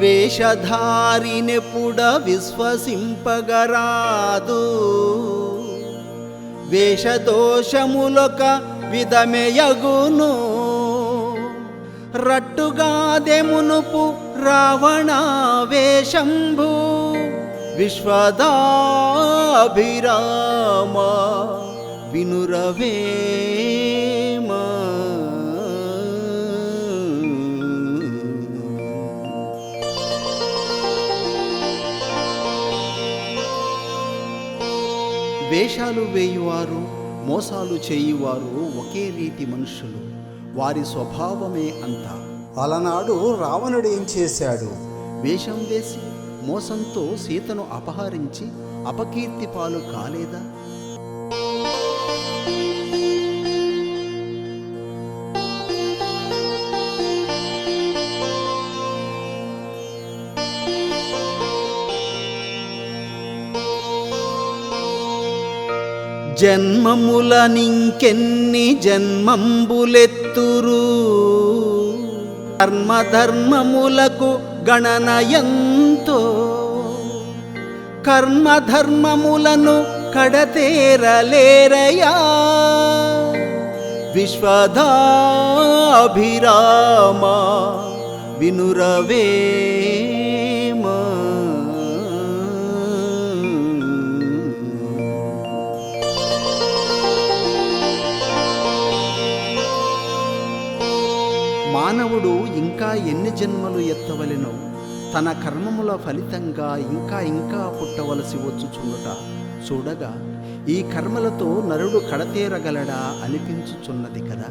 వేషధారినెప్పుడ విశ్వసింపగరాదు వేషదోషములొక విధమెయగును రట్టుగాదెమునుపు రావణ వేషంభు విశ్వదాభిరామ వినురవేమా వేషాలు వేయువారు మోసాలు చేయువారు ఒకే రీతి మనుషులు. వారి స్వభావమే అంతా. అలనాడు రావణుడు ఏం చేశాడు? వేషం వేసి మోసంతో సీతను అపహరించి అపకీర్తి పాలు కాలేదా? జన్మముల నింకెన్ని జన్మంబులెత్తురు కర్మధర్మములకు గణన ఎంతో కర్మధర్మములను కడతేరలేరయా విశ్వదాభిరామ వినురవేమా మానవుడు ఇంకా ఎన్ని జన్మలు ఎత్తవలెనో తన కర్మముల ఫలితంగా ఇంకా ఇంకా పుట్టవలసి వచ్చుచున్నట చూడగా ఈ కర్మలతో నరుడు కడతేరగలడా అనిపించుచున్నది కదా.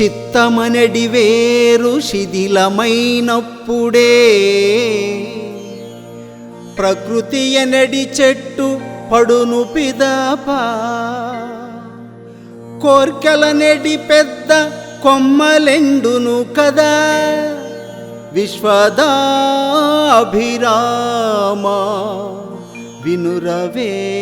చిత్తమనడి వేరు శిథిలమైనప్పుడే. ప్రకృతి ఎనడి చెట్టు పడును పిదపా. కోర్కెల నెడి పెద్ద కొమ్మలెండును కదా. విశ్వదాభిరామ వినురవే.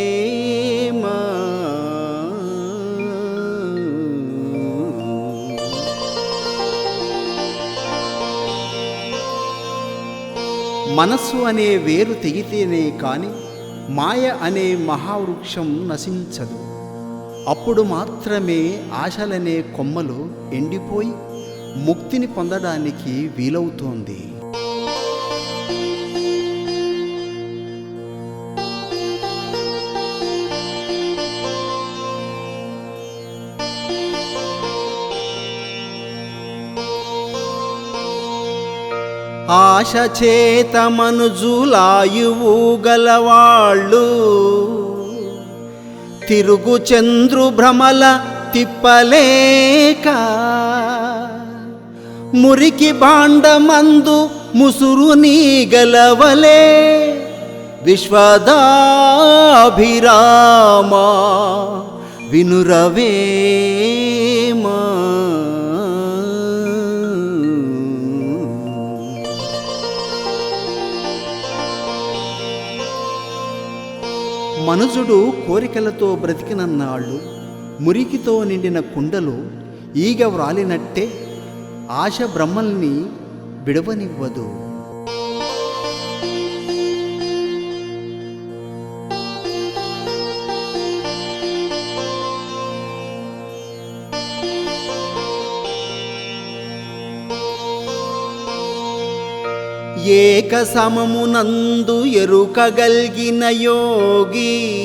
మనస్సు అనే వేరు తెగితేనే కాని మాయ అనే మహావృక్షం నశించదు. అప్పుడు మాత్రమే ఆశలనే కొమ్మలు ఎండిపోయి ముక్తిని పొందడానికి వీలవుతోంది. ఆశ చేత మనుజులాయువు గలవాళ్ళు. తిరుగు చంద్రు భ్రమల తిప్పలేక మురికి బాండమందు ముసురు నీ గలవలే విశ్వదాభిరామా వినురవే. మనుజుడు కోరికలతో బ్రతికినన్నాళ్ళు మురికితో నిండిన కుండలో ఈగ వ్రాలినట్టే ఆశ బ్రహ్మల్ని విడవనివ్వదు. ఏక సమమునందు ఎరుకగల్గిన యోగి.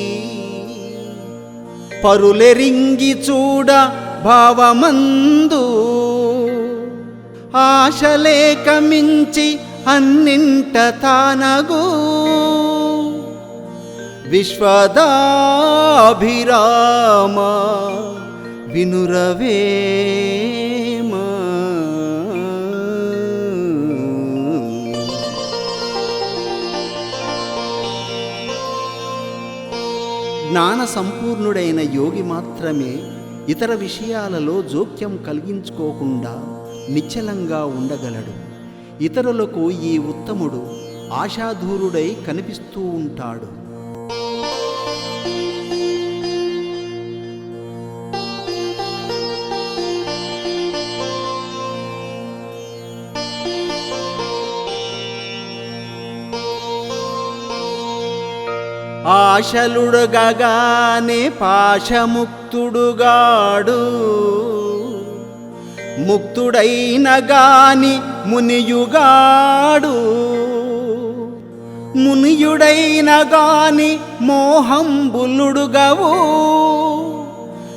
పరులెరింగి చూడ భావమందు ఆశలేక మించి అన్నింట తానగు. విశ్వదాభిరామ వినురవే. జ్ఞాన సంపూర్ణుడైన యోగి మాత్రమే ఇతర విషయాలలో జోక్యం కలిగించుకోకుండా నిశ్చలంగా ఉండగలడు. ఇతరులకు ఈ ఉత్తముడు ఆశాధూరుడై కనిపిస్తూ ఉంటాడు. ఆశలుడగగానే పాశముక్తుడుగాడు. ముక్తుడైన గాని మునియుగాడు. మునియుడైన గాని మోహంబులుడుగవు.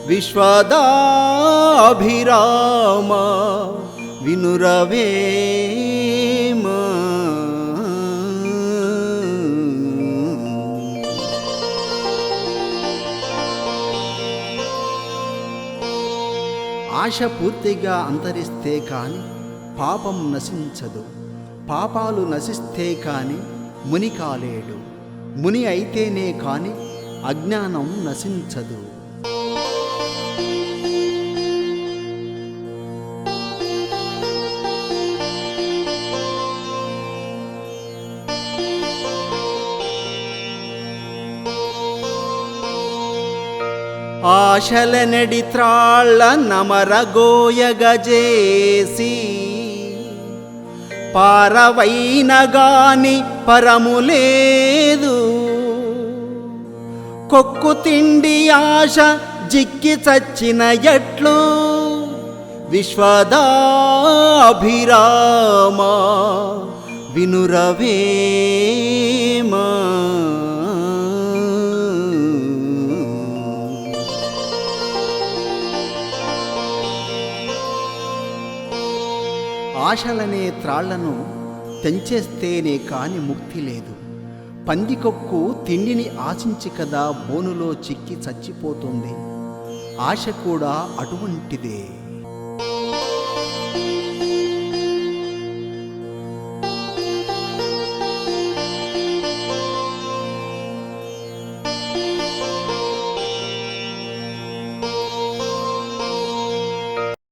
విశ్వదాభిరామ వినురవే. ఆశ పూర్తిగా అంతరిస్తే కాని పాపం నశించదు. పాపాలు నశిస్తే కాని ముని కాలేడు ముని అయితేనే కాని అజ్ఞానం నశించదు. ఆశల నెడిత్రాళ్ళ నమరగోయగజేసి పారవైన గాని పరములేదు కొక్కు తిండి ఆశ జిక్కి చచ్చిన ఎట్లు. విశ్వదాభిరామ వినురవేమా. ఆశలనే త్రాళ్ళను తెంచేస్తేనే కాని ముక్తి లేదు. పందికొక్కు తిండిని ఆశించి కదా బోనులో చిక్కి చచ్చిపోతుంది. ఆశ కూడా అటువంటిదే.